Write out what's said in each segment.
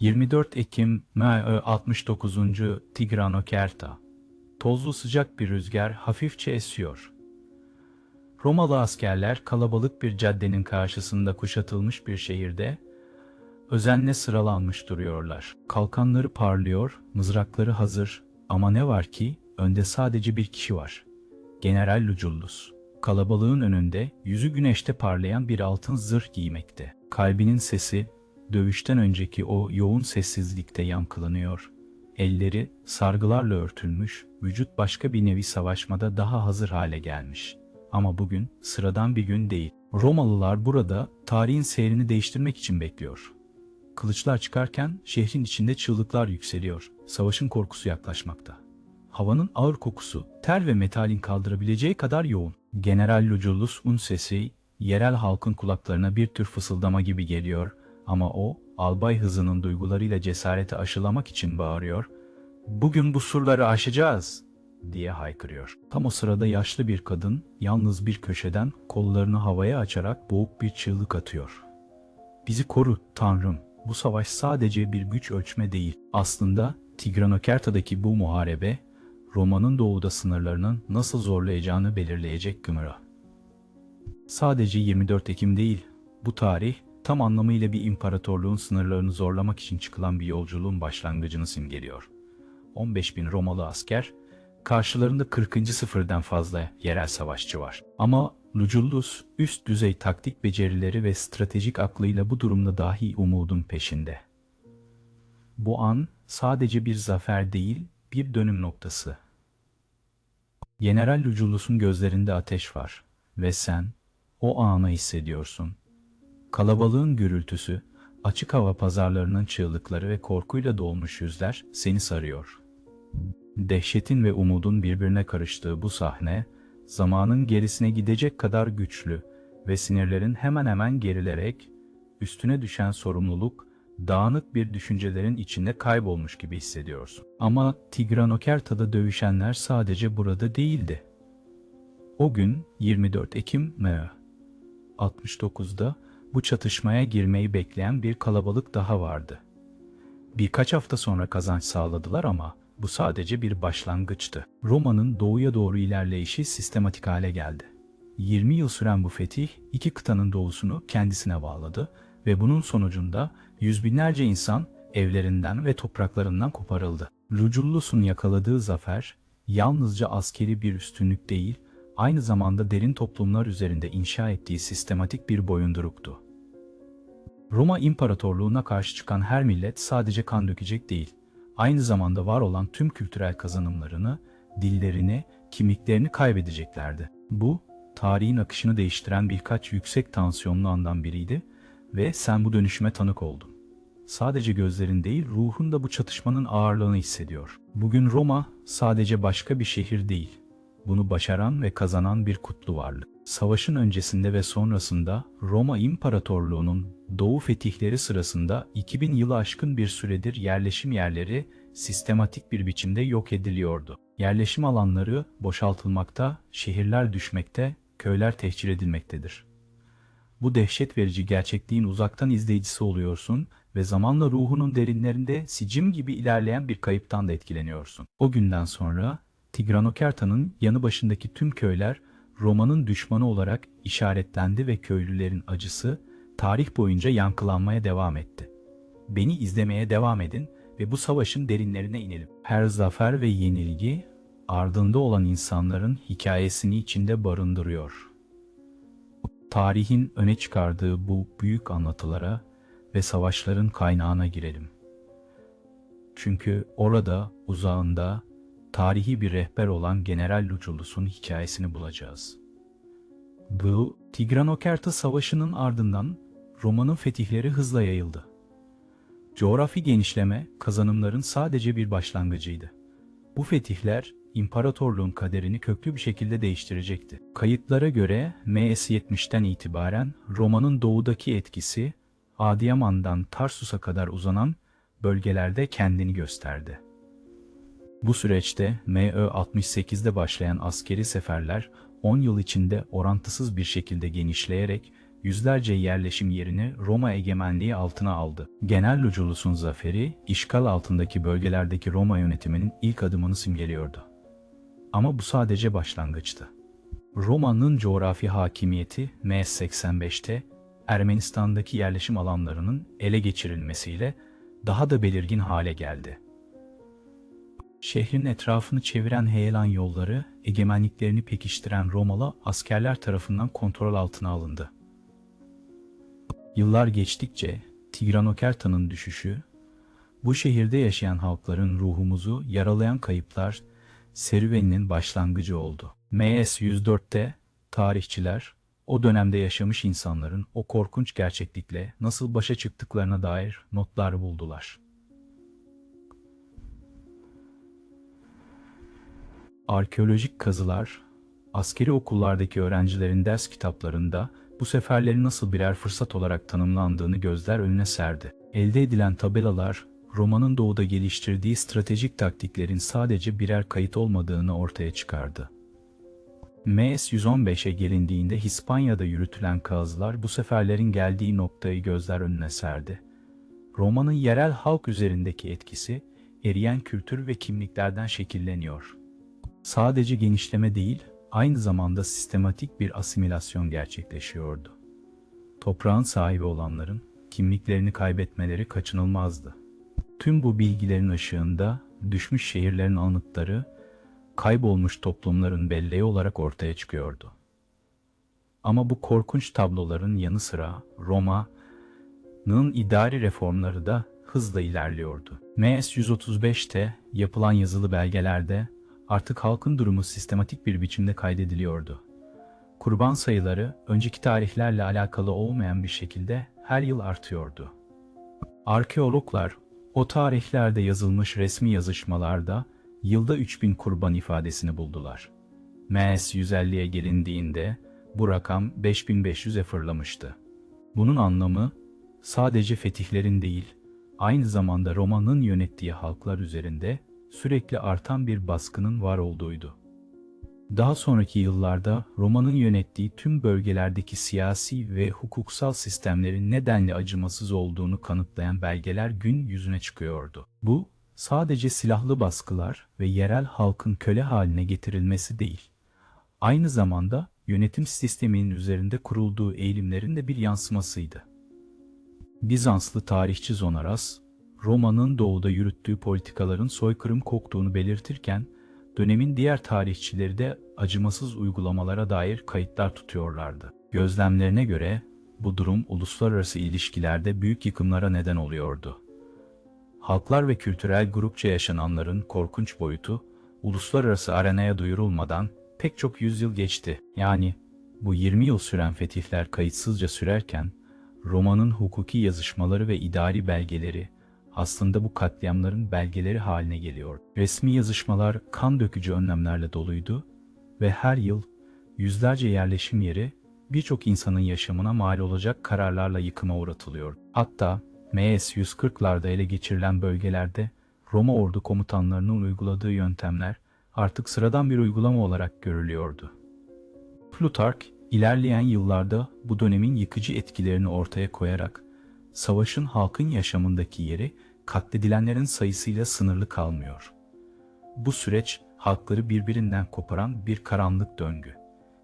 24 Ekim MÖ 69. Tigranokerta Tozlu sıcak bir rüzgar hafifçe esiyor. Romalı askerler kalabalık bir caddenin karşısında kuşatılmış bir şehirde özenle sıralanmış duruyorlar. Kalkanları parlıyor, mızrakları hazır ama ne var ki önde sadece bir kişi var. General Lucullus. Kalabalığın önünde yüzü güneşte parlayan bir altın zırh giymekte. Kalbinin sesi dövüşten önceki o yoğun sessizlikte yankılanıyor. Elleri sargılarla örtülmüş, vücut başka bir nevi savaşmada daha hazır hale gelmiş. Ama bugün sıradan bir gün değil. Romalılar burada tarihin seyrini değiştirmek için bekliyor. Kılıçlar çıkarken şehrin içinde çığlıklar yükseliyor. Savaşın korkusu yaklaşmakta. Havanın ağır kokusu, ter ve metalin kaldırabileceği kadar yoğun. General Lucullus'un sesi yerel halkın kulaklarına bir tür fısıldama gibi geliyor ama o albay hızının duygularıyla cesareti aşılamak için bağırıyor. Bugün bu surları aşacağız diye haykırıyor. Tam o sırada yaşlı bir kadın yalnız bir köşeden kollarını havaya açarak boğuk bir çığlık atıyor. Bizi koru Tanrım. Bu savaş sadece bir güç ölçme değil. Aslında Tigranokerta'daki bu muharebe Roma'nın doğuda sınırlarının nasıl zorlayacağını belirleyecek gımıra. Sadece 24 Ekim değil, bu tarih tam anlamıyla bir imparatorluğun sınırlarını zorlamak için çıkılan bir yolculuğun başlangıcını simgeliyor. 15 bin Romalı asker, karşılarında 40. sıfırdan fazla yerel savaşçı var. Ama Lucullus üst düzey taktik becerileri ve stratejik aklıyla bu durumda dahi umudun peşinde. Bu an sadece bir zafer değil, bir dönüm noktası. General Lucullus'un gözlerinde ateş var ve sen o anı hissediyorsun. Kalabalığın gürültüsü, açık hava pazarlarının çığlıkları ve korkuyla dolmuş yüzler seni sarıyor. Dehşetin ve umudun birbirine karıştığı bu sahne, zamanın gerisine gidecek kadar güçlü ve sinirlerin hemen hemen gerilerek, üstüne düşen sorumluluk, dağınık bir düşüncelerin içinde kaybolmuş gibi hissediyorsun. Ama Tigranokerta'da dövüşenler sadece burada değildi. O gün 24 Ekim MÖ 69'da bu çatışmaya girmeyi bekleyen bir kalabalık daha vardı. Birkaç hafta sonra kazanç sağladılar ama bu sadece bir başlangıçtı. Roma'nın doğuya doğru ilerleyişi sistematik hale geldi. 20 yıl süren bu fetih iki kıtanın doğusunu kendisine bağladı ve bunun sonucunda yüz binlerce insan evlerinden ve topraklarından koparıldı. Lucullus'un yakaladığı zafer yalnızca askeri bir üstünlük değil, aynı zamanda derin toplumlar üzerinde inşa ettiği sistematik bir boyunduruktu. Roma İmparatorluğu'na karşı çıkan her millet sadece kan dökecek değil, aynı zamanda var olan tüm kültürel kazanımlarını, dillerini, kimliklerini kaybedeceklerdi. Bu, tarihin akışını değiştiren birkaç yüksek tansiyonlu andan biriydi ve sen bu dönüşüme tanık oldun. Sadece gözlerin değil, ruhun da bu çatışmanın ağırlığını hissediyor. Bugün Roma sadece başka bir şehir değil, bunu başaran ve kazanan bir kutlu varlık. Savaşın öncesinde ve sonrasında Roma İmparatorluğu'nun doğu fetihleri sırasında 2000 yılı aşkın bir süredir yerleşim yerleri sistematik bir biçimde yok ediliyordu. Yerleşim alanları boşaltılmakta, şehirler düşmekte, köyler tehcir edilmektedir. Bu dehşet verici gerçekliğin uzaktan izleyicisi oluyorsun ve zamanla ruhunun derinlerinde sicim gibi ilerleyen bir kayıptan da etkileniyorsun. O günden sonra Tigranokerta'nın yanı başındaki tüm köyler Roma'nın düşmanı olarak işaretlendi ve köylülerin acısı tarih boyunca yankılanmaya devam etti. Beni izlemeye devam edin ve bu savaşın derinlerine inelim. Her zafer ve yenilgi ardında olan insanların hikayesini içinde barındırıyor. Tarihin öne çıkardığı bu büyük anlatılara ve savaşların kaynağına girelim. Çünkü orada, uzağında, tarihi bir rehber olan General Lucullus'un hikayesini bulacağız. Bu, Tigranokerta Savaşı'nın ardından Roma'nın fetihleri hızla yayıldı. Coğrafi genişleme kazanımların sadece bir başlangıcıydı. Bu fetihler imparatorluğun kaderini köklü bir şekilde değiştirecekti. Kayıtlara göre MS 70'ten itibaren Roma'nın doğudaki etkisi Adiyaman'dan Tarsus'a kadar uzanan bölgelerde kendini gösterdi. Bu süreçte MÖ 68'de başlayan askeri seferler 10 yıl içinde orantısız bir şekilde genişleyerek yüzlerce yerleşim yerini Roma egemenliği altına aldı. Genel Lucullus'un zaferi, işgal altındaki bölgelerdeki Roma yönetiminin ilk adımını simgeliyordu. Ama bu sadece başlangıçtı. Roma'nın coğrafi hakimiyeti MS-85'te Ermenistan'daki yerleşim alanlarının ele geçirilmesiyle daha da belirgin hale geldi. Şehrin etrafını çeviren heyelan yolları, egemenliklerini pekiştiren Romalı askerler tarafından kontrol altına alındı. Yıllar geçtikçe Tigranokerta'nın düşüşü, bu şehirde yaşayan halkların ruhumuzu yaralayan kayıplar serüveninin başlangıcı oldu. MS 104'te tarihçiler o dönemde yaşamış insanların o korkunç gerçeklikle nasıl başa çıktıklarına dair notlar buldular. Arkeolojik kazılar, askeri okullardaki öğrencilerin ders kitaplarında bu seferlerin nasıl birer fırsat olarak tanımlandığını gözler önüne serdi. Elde edilen tabelalar, Roma'nın doğuda geliştirdiği stratejik taktiklerin sadece birer kayıt olmadığını ortaya çıkardı. MS 115'e gelindiğinde İspanya'da yürütülen kazılar bu seferlerin geldiği noktayı gözler önüne serdi. Roma'nın yerel halk üzerindeki etkisi eriyen kültür ve kimliklerden şekilleniyor. Sadece genişleme değil, aynı zamanda sistematik bir asimilasyon gerçekleşiyordu. Toprağın sahibi olanların kimliklerini kaybetmeleri kaçınılmazdı. Tüm bu bilgilerin ışığında düşmüş şehirlerin anıtları kaybolmuş toplumların belleği olarak ortaya çıkıyordu. Ama bu korkunç tabloların yanı sıra Roma'nın idari reformları da hızla ilerliyordu. MS 135'te yapılan yazılı belgelerde artık halkın durumu sistematik bir biçimde kaydediliyordu. Kurban sayıları önceki tarihlerle alakalı olmayan bir şekilde her yıl artıyordu. Arkeologlar o tarihlerde yazılmış resmi yazışmalarda yılda 3000 kurban ifadesini buldular. MS 150'ye gelindiğinde bu rakam 5500'e fırlamıştı. Bunun anlamı sadece fetihlerin değil, aynı zamanda Roma'nın yönettiği halklar üzerinde sürekli artan bir baskının var olduğuydu. Daha sonraki yıllarda Roma'nın yönettiği tüm bölgelerdeki siyasi ve hukuksal sistemlerin nedenli acımasız olduğunu kanıtlayan belgeler gün yüzüne çıkıyordu. Bu, sadece silahlı baskılar ve yerel halkın köle haline getirilmesi değil, aynı zamanda yönetim sisteminin üzerinde kurulduğu eğilimlerin de bir yansımasıydı. Bizanslı tarihçi Zonaras, Roma'nın doğuda yürüttüğü politikaların soykırım koktuğunu belirtirken, dönemin diğer tarihçileri de acımasız uygulamalara dair kayıtlar tutuyorlardı. Gözlemlerine göre bu durum uluslararası ilişkilerde büyük yıkımlara neden oluyordu. Halklar ve kültürel grupça yaşananların korkunç boyutu uluslararası arenaya duyurulmadan pek çok yüzyıl geçti. Yani bu 20 yıl süren fetihler kayıtsızca sürerken Roma'nın hukuki yazışmaları ve idari belgeleri aslında bu katliamların belgeleri haline geliyor. Resmi yazışmalar kan dökücü önlemlerle doluydu ve her yıl yüzlerce yerleşim yeri birçok insanın yaşamına mal olacak kararlarla yıkıma uğratılıyor. Hatta MS 140'larda ele geçirilen bölgelerde Roma ordu komutanlarının uyguladığı yöntemler artık sıradan bir uygulama olarak görülüyordu. Plutark, ilerleyen yıllarda bu dönemin yıkıcı etkilerini ortaya koyarak savaşın halkın yaşamındaki yeri katledilenlerin sayısıyla sınırlı kalmıyor. Bu süreç halkları birbirinden koparan bir karanlık döngü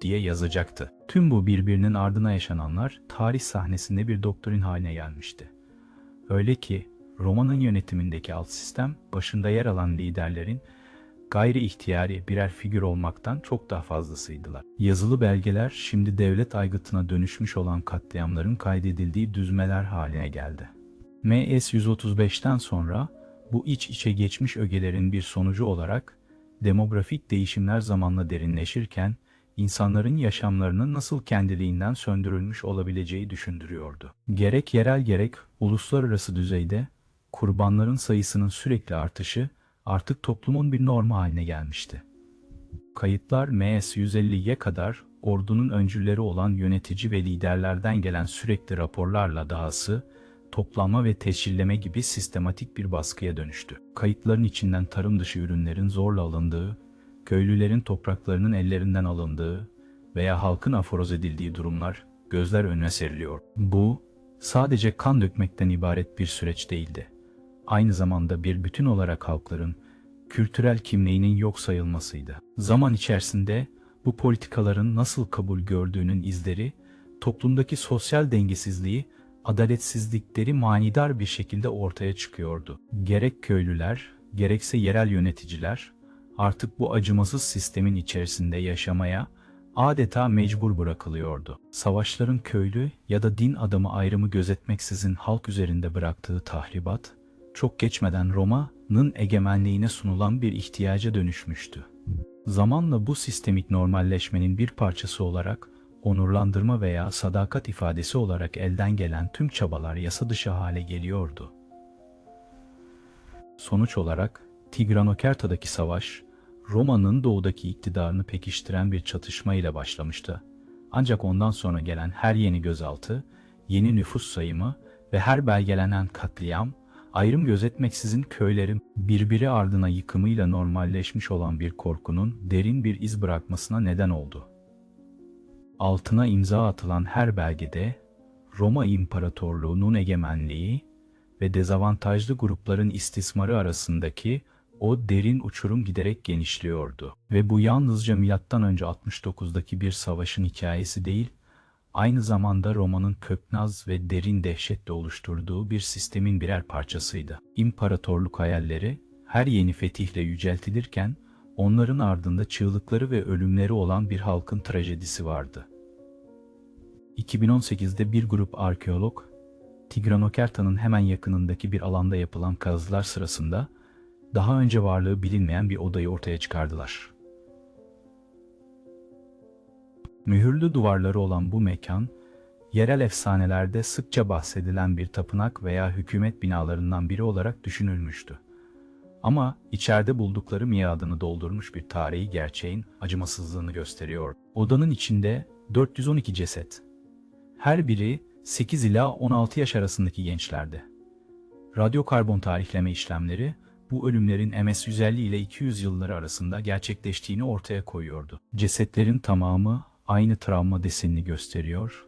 diye yazacaktı. Tüm bu birbirinin ardına yaşananlar tarih sahnesinde bir doktrin haline gelmişti. Öyle ki Roma'nın yönetimindeki alt sistem başında yer alan liderlerin gayri ihtiyari birer figür olmaktan çok daha fazlasıydılar. Yazılı belgeler şimdi devlet aygıtına dönüşmüş olan katliamların kaydedildiği düzmeler haline geldi. MS-135'ten sonra bu iç içe geçmiş ögelerin bir sonucu olarak demografik değişimler zamanla derinleşirken insanların yaşamlarının nasıl kendiliğinden söndürülmüş olabileceği düşündürüyordu. Gerek yerel gerek uluslararası düzeyde kurbanların sayısının sürekli artışı artık toplumun bir normu haline gelmişti. Kayıtlar MS-150'ye kadar ordunun öncülleri olan yönetici ve liderlerden gelen sürekli raporlarla dahası, toplanma ve teşhirleme gibi sistematik bir baskıya dönüştü. Kayıtların içinden tarım dışı ürünlerin zorla alındığı, köylülerin topraklarının ellerinden alındığı veya halkın aforoz edildiği durumlar gözler önüne seriliyor. Bu, sadece kan dökmekten ibaret bir süreç değildi. Aynı zamanda bir bütün olarak halkların kültürel kimliğinin yok sayılmasıydı. Zaman içerisinde bu politikaların nasıl kabul gördüğünün izleri, toplumdaki sosyal dengesizliği, adaletsizlikleri manidar bir şekilde ortaya çıkıyordu. Gerek köylüler, gerekse yerel yöneticiler, artık bu acımasız sistemin içerisinde yaşamaya adeta mecbur bırakılıyordu. Savaşların köylü ya da din adamı ayrımı gözetmeksizin halk üzerinde bıraktığı tahribat, çok geçmeden Roma'nın egemenliğine sunulan bir ihtiyaca dönüşmüştü. Zamanla bu sistemik normalleşmenin bir parçası olarak onurlandırma veya sadakat ifadesi olarak elden gelen tüm çabalar yasa dışı hale geliyordu. Sonuç olarak Tigranokerta'daki savaş, Roma'nın doğudaki iktidarını pekiştiren bir çatışma ile başlamıştı. Ancak ondan sonra gelen her yeni gözaltı, yeni nüfus sayımı ve her belgelenen katliam, ayrım gözetmeksizin köylerin birbiri ardına yıkımıyla normalleşmiş olan bir korkunun derin bir iz bırakmasına neden oldu. Altına imza atılan her belgede Roma İmparatorluğu'nun egemenliği ve dezavantajlı grupların istismarı arasındaki o derin uçurum giderek genişliyordu. Ve bu yalnızca M.Ö. 69'daki bir savaşın hikayesi değil, aynı zamanda Roma'nın köknaz ve derin dehşetle oluşturduğu bir sistemin birer parçasıydı. İmparatorluk hayalleri her yeni fetihle yüceltilirken onların ardında çığlıkları ve ölümleri olan bir halkın trajedisi vardı. 2018'de bir grup arkeolog, Tigranokerta'nın hemen yakınındaki bir alanda yapılan kazılar sırasında daha önce varlığı bilinmeyen bir odayı ortaya çıkardılar. Mühürlü duvarları olan bu mekan, yerel efsanelerde sıkça bahsedilen bir tapınak veya hükümet binalarından biri olarak düşünülmüştü. Ama içeride buldukları miadını doldurmuş bir tarihi gerçeğin acımasızlığını gösteriyor. Odanın içinde 412 ceset. Her biri 8 ila 16 yaş arasındaki gençlerdi. Radyokarbon tarihleme işlemleri bu ölümlerin MS-150 ile 200 yılları arasında gerçekleştiğini ortaya koyuyordu. Cesetlerin tamamı aynı travma desenini gösteriyor.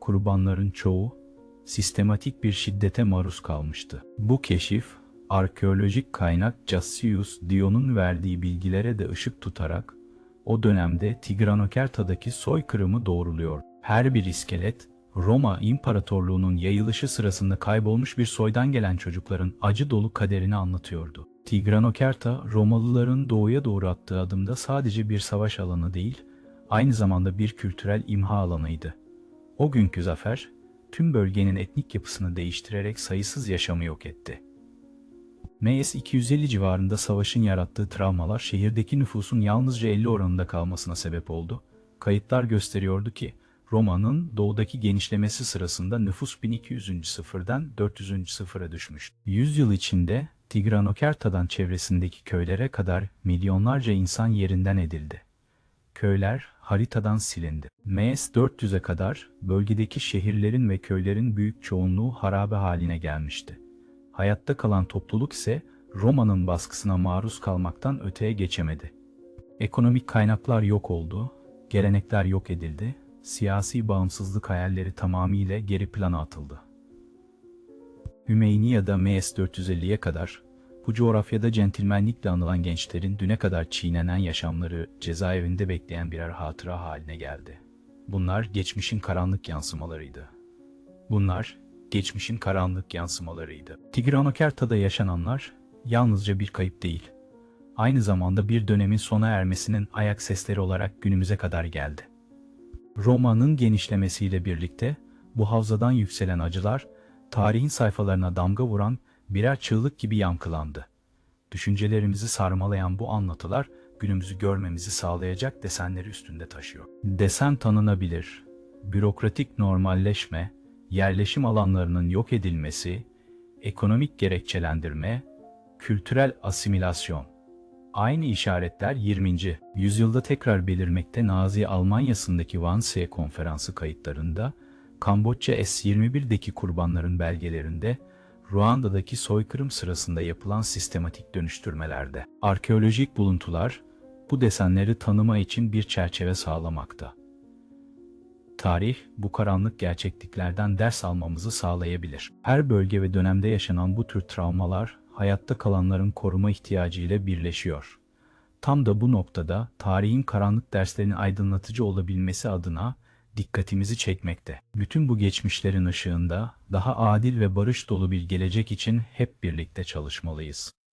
Kurbanların çoğu sistematik bir şiddete maruz kalmıştı. Bu keşif, arkeolojik kaynak Cassius Dion'un verdiği bilgilere de ışık tutarak o dönemde Tigranokerta'daki soykırımı doğruluyor. Her bir iskelet, Roma İmparatorluğu'nun yayılışı sırasında kaybolmuş bir soydan gelen çocukların acı dolu kaderini anlatıyordu. Tigranokerta, Romalıların doğuya doğru attığı adımda sadece bir savaş alanı değil, aynı zamanda bir kültürel imha alanıydı. O günkü zafer, tüm bölgenin etnik yapısını değiştirerek sayısız yaşamı yok etti. MS 250 civarında savaşın yarattığı travmalar şehirdeki nüfusun yalnızca 50 oranında kalmasına sebep oldu. Kayıtlar gösteriyordu ki Roma'nın doğudaki genişlemesi sırasında nüfus 1200. sıfırdan 400. sıfıra düşmüş. Yüzyıl içinde Tigranokerta'dan çevresindeki köylere kadar milyonlarca insan yerinden edildi. Köyler haritadan silindi. MS 400'e kadar bölgedeki şehirlerin ve köylerin büyük çoğunluğu harabe haline gelmişti. Hayatta kalan topluluk ise Roma'nın baskısına maruz kalmaktan öteye geçemedi. Ekonomik kaynaklar yok oldu, gelenekler yok edildi, siyasi bağımsızlık hayalleri tamamıyla geri plana atıldı. Hümeyni ya da MS-450'ye kadar bu coğrafyada centilmenlikle anılan gençlerin düne kadar çiğnenen yaşamları cezaevinde bekleyen birer hatıra haline geldi. Bunlar geçmişin karanlık yansımalarıydı. Bunlar geçmişin karanlık yansımalarıydı. Tigranokerta'da yaşananlar yalnızca bir kayıp değil, aynı zamanda bir dönemin sona ermesinin ayak sesleri olarak günümüze kadar geldi. Roma'nın genişlemesiyle birlikte bu havzadan yükselen acılar, tarihin sayfalarına damga vuran birer çığlık gibi yankılandı. Düşüncelerimizi sarmalayan bu anlatılar, günümüzü görmemizi sağlayacak desenleri üstünde taşıyor. Desen tanınabilir, bürokratik normalleşme, yerleşim alanlarının yok edilmesi, ekonomik gerekçelendirme, kültürel asimilasyon, Aynı işaretler 20. yüzyılda tekrar belirmekte Nazi Almanya'sındaki Wannsee konferansı kayıtlarında, Kamboçya S-21'deki kurbanların belgelerinde, Ruanda'daki soykırım sırasında yapılan sistematik dönüştürmelerde. Arkeolojik buluntular bu desenleri tanıma için bir çerçeve sağlamakta. Tarih, bu karanlık gerçekliklerden ders almamızı sağlayabilir. Her bölge ve dönemde yaşanan bu tür travmalar, hayatta kalanların koruma ihtiyacıyla birleşiyor. Tam da bu noktada tarihin karanlık derslerinin aydınlatıcı olabilmesi adına dikkatimizi çekmekte. Bütün bu geçmişlerin ışığında daha adil ve barış dolu bir gelecek için hep birlikte çalışmalıyız.